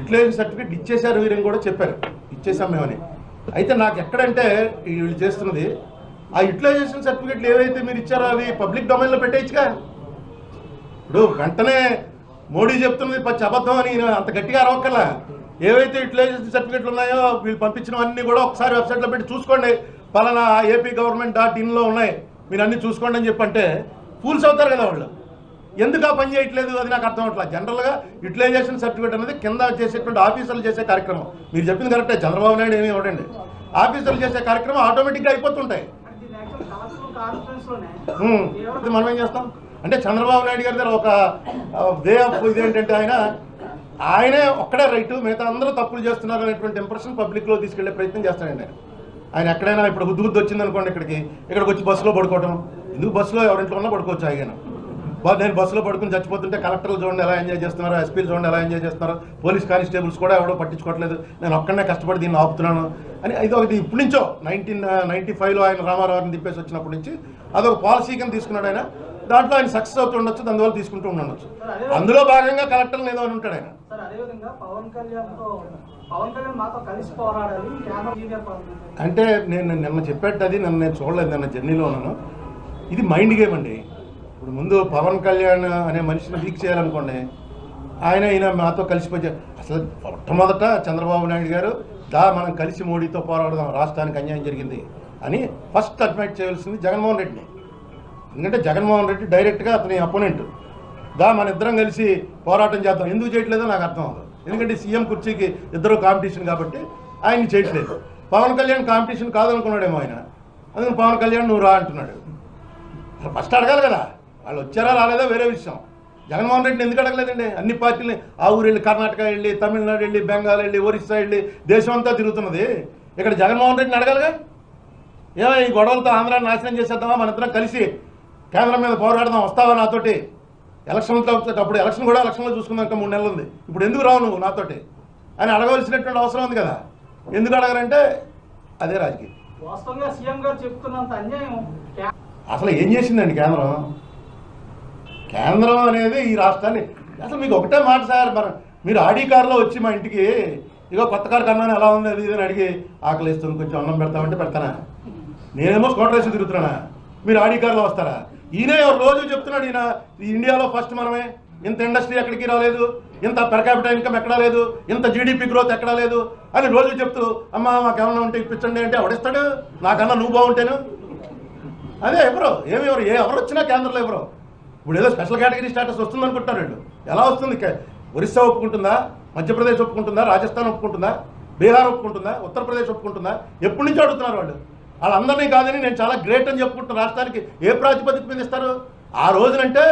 Utilisation certificate ఇచ్చేశారు వీరని కూడా చెప్పారు. ఇచ్చేసాం మేమని. అయితే నాకు ఎక్కడంటే వీళ్ళు చేస్తున్నది ఆ యూటిలైజేషన్ సర్టిఫికేట్లు ఏవైతే మీరు ఇచ్చారో అవి పబ్లిక్ డొమైన్లో పెట్టేయచ్చుగా? ఇప్పుడు వెంటనే మోడీ చెప్తున్నది పచ్చి అబద్ధం అని అంత గట్టిగా అరవక్కర్లా? ఏవైతే యూటిలైజేషన్ సర్టిఫికేట్లు ఉన్నాయో వీళ్ళు పంపించినవన్నీ కూడా ఒకసారి వెబ్సైట్లో పెట్టి చూసుకోండి. పలానా ఏపీ గవర్నమెంట్ డాట్ ఇన్లో ఉన్నాయి. మీరు అన్నీ చూసుకోండి అని చెప్పంటే ఫూల్స్ అవుతారు కదా వాళ్ళు. ఎందుకు ఆ పని చేయట్లేదు? అది నాకు అర్థం అవట్లేదు. జనరల్గా యూటిలైజేషన్ సర్టిఫికేట్ అనేది కింద చేసేటువంటి ఆఫీసర్లు చేసే కార్యక్రమం. మీరు చెప్పింది కరెక్టే. చంద్రబాబు నాయుడు ఏమీ ఇవ్వడండి. ఆఫీసర్లు చేసే కార్యక్రమం ఆటోమేటిక్గా అయిపోతుంటాయి. ఇది మనం ఏం చేస్తాం? అంటే చంద్రబాబు నాయుడు గారి దగ్గర ఒక వే ఆఫ్ ఇదేంటంటే ఆయన ఆయనే ఒక్కడే రైట్. మిగతా అందరూ తప్పులు చేస్తున్నారు అనేటువంటి ఇంప్రెషన్ పబ్లిక్లో తీసుకెళ్ళే ప్రయత్నం చేస్తాడండి ఆయన. ఆయన ఎక్కడైనా ఇప్పుడు బుద్ధి బుద్ధి వచ్చింది అనుకోండి ఇక్కడికి. ఇక్కడికి వచ్చి బస్సులో పడుకోవటం. ఎందుకు బస్సులో ఎవరింట్లో ఉన్నా పడుకోవచ్చు ఆయన. నేను బస్సులో పడుకుని చచ్చిపోతుంటే కలెక్టర్లు చూడండి ఎలా ఎంజాయ్ చేస్తున్నారు ఎస్పీలు చూడండి ఎలా ఎంజాయ్ చేస్తున్నారు పోలీస్ కానిస్టేబుల్స్ కూడా ఎవడో పట్టించుకోవట్లేదు. నేను ఒక్కడనే కష్టపడి దీన్ని ఆపుతున్నాను అని ఇది ఒకటి ఇప్పటి నుంచో నైన్టీన్ నైన్టీ ఫైవ్లో ఆయన రామారావుని తిప్పేసి వచ్చినప్పటి నుంచి అదొక పాలసీ కింద తీసుకున్నాడు ఆయన. దాంట్లో ఆయన సక్సెస్ అవుతుండొచ్చు అందువల్ల తీసుకుంటూ ఉండొచ్చు. అందులో భాగంగా కలెక్టర్లు ఏదో అని ఉంటాడు ఆయన. అంటే నేను నిన్న చెప్పేట్టు అది నన్ను నేను చూడలేదు నిన్న జర్నీలో ఉన్నాను. ఇది మైండ్ గేమ్ అండి. ఇప్పుడు ముందు పవన్ కళ్యాణ్ అనే మనిషిని వీక్ చేయాలనుకోండి ఆయన ఈయన మాతో కలిసిపోయి అసలు మొట్టమొదట చంద్రబాబు నాయుడు గారు దా మనం కలిసి మోడీతో పోరాడదాం రాష్ట్రానికి అన్యాయం జరిగింది అని ఫస్ట్ అడ్మిట్ చేయాల్సింది జగన్మోహన్ రెడ్డిని. ఎందుకంటే జగన్మోహన్ రెడ్డి డైరెక్ట్గా అతని అపోనెంట్. దా మన ఇద్దరం కలిసి పోరాటం చేద్దాం ఎందుకు చేయట్లేదో నాకు అర్థం అవ్వదు. ఎందుకంటే సీఎం కుర్చీకి ఇద్దరు కాంపిటీషన్ కాబట్టి ఆయన్ని చేయట్లేదు. పవన్ కళ్యాణ్ కాంపిటీషన్ కాదనుకున్నాడేమో ఆయన. అందుకని పవన్ కళ్యాణ్ నువ్వు రా అంటున్నాడు. ఫస్ట్ అడగాలి కదా. వాళ్ళు వచ్చారా రాలేదా వేరే విషయం. జగన్మోహన్ రెడ్డిని ఎందుకు అడగలేదండి? అన్ని పార్టీలు ఆ ఊరు వెళ్ళి కర్ణాటక వెళ్ళి తమిళనాడు వెళ్ళి బెంగాల్ వెళ్ళి ఒరిస్సా వెళ్ళి దేశం అంతా తిరుగుతున్నది. ఇక్కడ జగన్మోహన్ రెడ్డిని అడగాలిగా? ఏమో ఈ గొడవలతో ఆంధ్రాన్ని నాశనం చేసేద్దామా? మన ఇద్దరం కలిసి కేంద్రం మీద పోరాడదాం వస్తావా నాతోటి? ఎలక్షన్లతో అప్పుడు ఎలక్షన్ కూడా ఎలక్షన్లో చూసుకుందాం ఇంకా మూడు నెలలు ఉంది ఇప్పుడు ఎందుకు రావు నువ్వు నాతోటి? అని అడగవలసినటువంటి అవసరం ఉంది కదా. ఎందుకు అడగరంటే అదే రాజకీయం. అసలు ఏం చేసిందండి కేంద్రం? కేంద్రం అనేది ఈ రాష్ట్రాన్ని అసలు మీకు ఒకటే మాట సార్ మరి మీరు ఆడి కారులో వచ్చి మా ఇంటికి ఇగో కొత్త కారు కన్నాను ఎలా ఉంది అది ఇదని అడిగి ఆకలి ఇస్తుంది కొంచెం అన్నం పెడతామంటే పెడతానా? నేనేమో స్కూటర్ వేసి తిరుగుతున్నానా? మీరు ఆడి కారులో వస్తారా? ఈయనే రోజు చెప్తున్నాడు ఈయన ఈ ఇండియాలో ఫస్ట్ మనమే. ఇంత ఇండస్ట్రీ ఎక్కడికి రాలేదు ఇంత పెర్ క్యాపిటల్ ఇన్కమ్ ఎక్కడా లేదు ఇంత జీడిపి గ్రోత్ ఎక్కడా లేదు అని రోజు చెప్తూ అమ్మా మాకేమన్నా ఉంటే ఇప్పించండి అంటే ఎవడిస్తాడు? నాకన్నా నువ్వు బాగుంటేను? అదే ఎవరు ఏమి ఎవరు ఏ ఎవరు వచ్చినా కేంద్రంలో ఎవరు. ఇప్పుడు ఏదో స్పెషల్ కేటగిరీ స్టేటస్ వస్తుంది అనుకుంటున్నారు వీళ్ళు. ఎలా వస్తుంది? ఒరిస్సా ఒప్పుకుంటుందా? మధ్యప్రదేశ్ ఒప్పుకుంటుందా? రాజస్థాన్ ఒప్పుకుంటుందా? బీహార్ ఒప్పుకుంటుందా? ఉత్తరప్రదేశ్ ఒప్పుకుంటుందా? ఎప్పటి నుంచి అడుగుతున్నారు వాళ్ళు. వాళ్ళందరినీ కాదని నేను చాలా గ్రేట్ అని చెప్పుకుంటున్న. రాష్ట్రానికి ఏ ప్రాతిపదిక మీద ఇస్తారు? ఆ రోజునంటే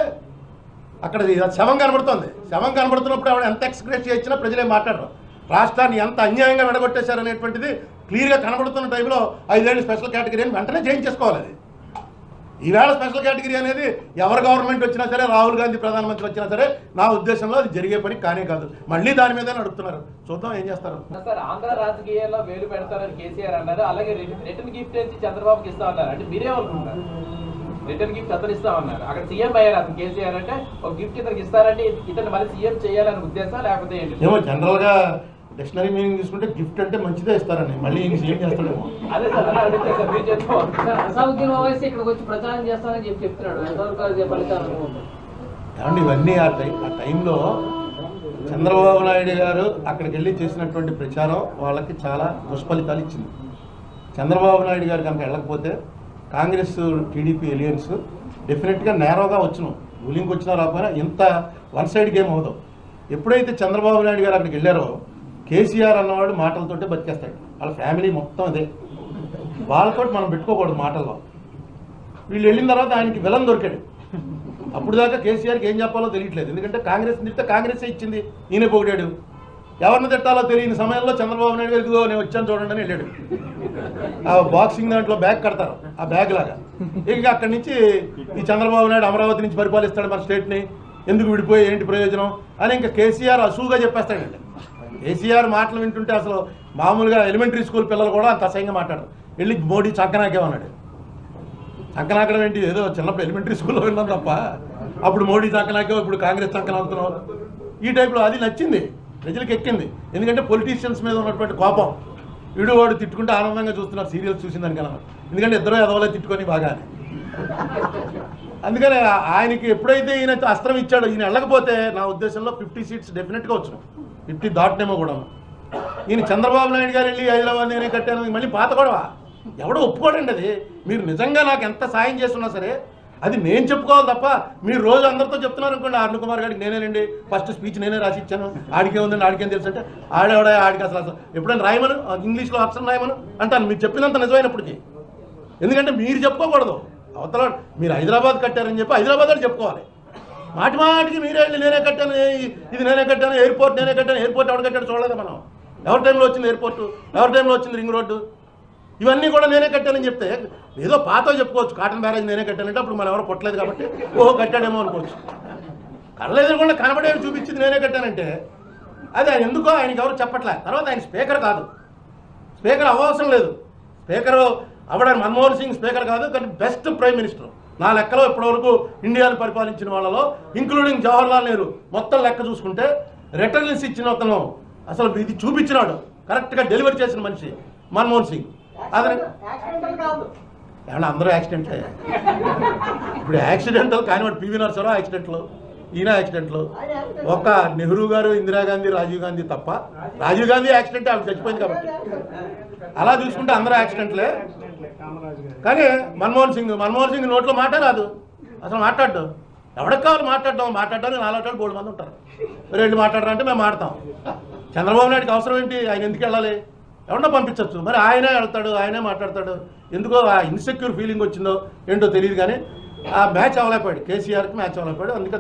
అక్కడ శవం కనబడుతుంది. శవం కనబడుతున్నప్పుడు ఆవిడ ఎంత ఎక్స్ప్రెస్ చేయించినా ప్రజలే మాట్లాడరు. రాష్ట్రాన్ని ఎంత అన్యాయంగా విడగొట్టేశారు అనేటువంటిది క్లియర్గా కనబడుతున్న టైంలో ఐదేళ్ళు స్పెషల్ కేటగిరీ అని వెంటనే చేయించేసుకోవాలి అది. ఈవేళ స్పెషల్ కేటగిరీ అనేది ఎవరు గవర్నమెంట్ వచ్చినా సరే రాహుల్ గాంధీ ప్రధానమంత్రి వచ్చినా సరే నా ఉద్దేశంలో అది జరిగే పని కానే కాదు. మళ్ళీ దాని మీద నడుపుతున్నారు చూద్దాం ఏం చేస్తారు. ఆంధ్ర రాజకీయాల్లో వేలు పెడతారని కేసీఆర్ అన్నారు. అలాగే రిట- రిటర్న్ గిఫ్ట్ వచ్చి చంద్రబాబుకి ఇస్తా అన్నారు. అంటే మీరేమనుకుంటారు రిటర్న్ గిఫ్ట్ అతను ఇస్తామన్నారు అక్కడ సీఎం అయ్యారు అతను కేసీఆర్ అంటే ఒక గిఫ్ట్ ఇతనికి ఇస్తారంటే ఇతను మళ్ళీ సీఎం చేయాలనే ఉద్దేశం లేకపోతే ఏమో జనరల్గా డిక్షనరీ మీనింగ్ తీసుకుంటే గిఫ్ట్ అంటే మంచిదే ఇస్తారని. మళ్ళీ ఏం చేస్తాడేమో? ఏమండి ఇవన్నీ ఆ టైం ఆ టైంలో చంద్రబాబు నాయుడు గారు అక్కడికి వెళ్ళి చేసినటువంటి ప్రచారం వాళ్ళకి చాలా దుష్ఫలితాలు ఇచ్చింది. చంద్రబాబు నాయుడు గారు కనుక వెళ్ళకపోతే కాంగ్రెస్ టీడీపీ ఎలియన్స్ డెఫినెట్గా నేరోగా వచ్చును. రూలింగ్కి వచ్చినా రాకపోయినా ఇంత వన్ సైడ్ గేమ్ అవుదాం ఎప్పుడైతే చంద్రబాబు నాయుడు గారు అక్కడికి వెళ్ళారో కేసీఆర్ అన్నవాడు మాటలతోటే బతికేస్తాడు. వాళ్ళ ఫ్యామిలీ మొత్తం అదే. వాళ్ళతో మనం పెట్టుకోకూడదు మాటల్లో. వీళ్ళు వెళ్ళిన తర్వాత ఆయనకి విలన్ దొరికాడు. అప్పుడు దాకా కేసీఆర్కి ఏం చెప్పాలో తెలియట్లేదు. ఎందుకంటే కాంగ్రెస్ తిడితే కాంగ్రెస్ ఇచ్చింది. ఈయన పొగిడాడు. ఎవరిని తిట్టాలో తెలియని సమయంలో చంద్రబాబు నాయుడు గారు నేను వచ్చాను చూడండి అని వెళ్ళాడు. ఆ బాక్సింగ్ దాంట్లో బ్యాగ్ కడతారు. ఆ బ్యాగ్ లాగా. ఇంకా అక్కడి నుంచి ఈ చంద్రబాబు నాయుడు అమరావతి నుంచి పరిపాలిస్తాడు మన స్టేట్ని. ఎందుకు విడిపోయి ఏంటి ప్రయోజనం? అని ఇంకా కేసీఆర్ అసూగా చెప్పేస్తాడండి. కేసీఆర్ మాటలు వింటుంటే అసలు మామూలుగా ఎలిమెంటరీ స్కూల్ పిల్లలు కూడా అంత అసహ్యంగా మాట్లాడారు. వెళ్ళి మోడీ చక్కనాకేమన్నాడు చక్కనాకడం ఏంటి? ఏదో చిన్నప్పుడు ఎలిమెంటరీ స్కూల్లో విన్నాం తప్ప. అప్పుడు మోడీ చక్కనాకేవో ఇప్పుడు కాంగ్రెస్ చంకనాకుతున్నావు. ఈ టైప్లో అది నచ్చింది. ప్రజలకు ఎక్కింది. ఎందుకంటే పొలిటీషియన్స్ మీద ఉన్నటువంటి కోపం. వీడు వాడు తిట్టుకుంటే ఆనందంగా చూస్తున్నారు సీరియల్స్ చూసిందని కదా ఎందుకంటే ఇద్దరు ఎదవలే తిట్టుకొని బాగానే. అందుకనే ఆయనకి ఎప్పుడైతే ఈయన అస్త్రం ఇచ్చాడో ఈయన వెళ్ళకపోతే నా ఉద్దేశంలో ఫిఫ్టీ సీట్స్ డెఫినెట్గా వచ్చును ఫిఫ్టీ దాటినేమో కూడా ఈయన చంద్రబాబు నాయుడు గారు వెళ్ళి హైదరాబాద్ నేనే కట్టాను మళ్ళీ పాత గొడవ. ఎవడో ఒప్పుకోడండి అది. మీరు నిజంగా నాకు ఎంత సాయం చేస్తున్నా సరే అది నేను చెప్పుకోవాలి తప్ప మీరు రోజు అందరితో చెప్తున్నారు అనుకోండి అరుణ్ కుమార్ గారికి నేనేనండి ఫస్ట్ స్పీచ్ నేనే రాసి ఇచ్చాను ఆడికే ఉందండి ఆడికేం తెలుసు అంటే ఆడేవాడే ఆడికి అసలు అసలు. ఎప్పుడైనా రాయమను? ఇంగ్లీష్లో అక్షరం రాయమను? అంటాను మీరు చెప్పినంత నిజమైనప్పటికీ. ఎందుకంటే మీరు చెప్పుకోకూడదు. అవతల మీరు హైదరాబాద్ కట్టారని చెప్పి హైదరాబాద్ చెప్పుకోవాలి. మాటి మాటికి మీరే వెళ్ళి నేనే కట్టాను ఇది నేనే కట్టాను ఎయిర్పోర్ట్ నేనే కట్టాను ఎయిర్పోర్ట్ ఎవరు కట్టాడు చూడలేదు మనం? ఎవరి టైంలో వచ్చింది ఎయిర్పోర్ట్? ఎవరి టైంలో వచ్చింది రింగ్ రోడ్డు? ఇవన్నీ కూడా నేనే కట్టానని చెప్తే ఏదో పాత చెప్పుకోవచ్చు కాటన్ బ్యారేజ్ నేనే కట్టానంటే అప్పుడు మనం ఎవరు కొట్టలేదు కాబట్టి ఓహో కట్టాడేమో అనుకోవచ్చు. కళ్ళ ఎదురుకుండా కనబడేది చూపించింది నేనే కట్టానంటే అది ఎందుకో ఆయనకి ఎవరు చెప్పట్లే. తర్వాత ఆయన స్పీకర్ కాదు. స్పీకర్ అవసరం లేదు. స్పీకర్ అవ్వడానికి మన్మోహన్ సింగ్ స్పీకర్ కాదు కానీ బెస్ట్ ప్రైమ్ మినిస్టర్. నా లెక్కలో ఇప్పటివరకు ఇండియాను పరిపాలించిన వాళ్ళలో ఇంక్లూడింగ్ జవహర్లాల్ నెహ్రూ. మొత్తం లెక్క చూసుకుంటే రిటర్న్స్ ఇచ్చిన అతను అసలు ఇది చూపించినాడు. కరెక్ట్గా డెలివరీ చేసిన మనిషి మన్మోహన్ సింగ్. అతను ఏమన్నా అందరూ యాక్సిడెంటే ఇప్పుడు యాక్సిడెంటల్ కానీ వాడు పివి నరసరావు యాక్సిడెంట్లు ఈయన యాక్సిడెంట్లు ఒక్క నెహ్రూ గారు ఇందిరాగాంధీ రాజీవ్ గాంధీ తప్ప రాజీవ్ గాంధీ యాక్సిడెంట్ ఆవిడ చచ్చిపోయింది కాబట్టి. అలా చూసుకుంటే అందరూ యాక్సిడెంట్లే కానీ మన్మోహన్ సింగ్ మన్మోహన్ సింగ్ నోట్లో మాట రాదు. అసలు మాట్లాడ్డు. ఎవరికి కావాలి మాట్లాడడం? మాట్లాడడానికి నాలుగు మూడు మంది ఉంటారు. రెండు మాట్లాడారంటే మేము మాడతాం. చంద్రబాబు నాయుడుకి అవసరం ఏంటి? ఆయన ఎందుకు వెళ్ళాలి? ఎవరన్నా పంపించవచ్చు మరి ఆయనే వెళ్తాడు ఆయనే మాట్లాడతాడు. ఎందుకో ఆ ఇన్సెక్యూర్ ఫీలింగ్ వచ్చిందో ఏంటో తెలియదు కానీ ఆ మ్యాచ్ అవ్వలేకపోయాడు. కేసీఆర్కి మ్యాచ్ అవ్వలేకపోయాడు. అందుకే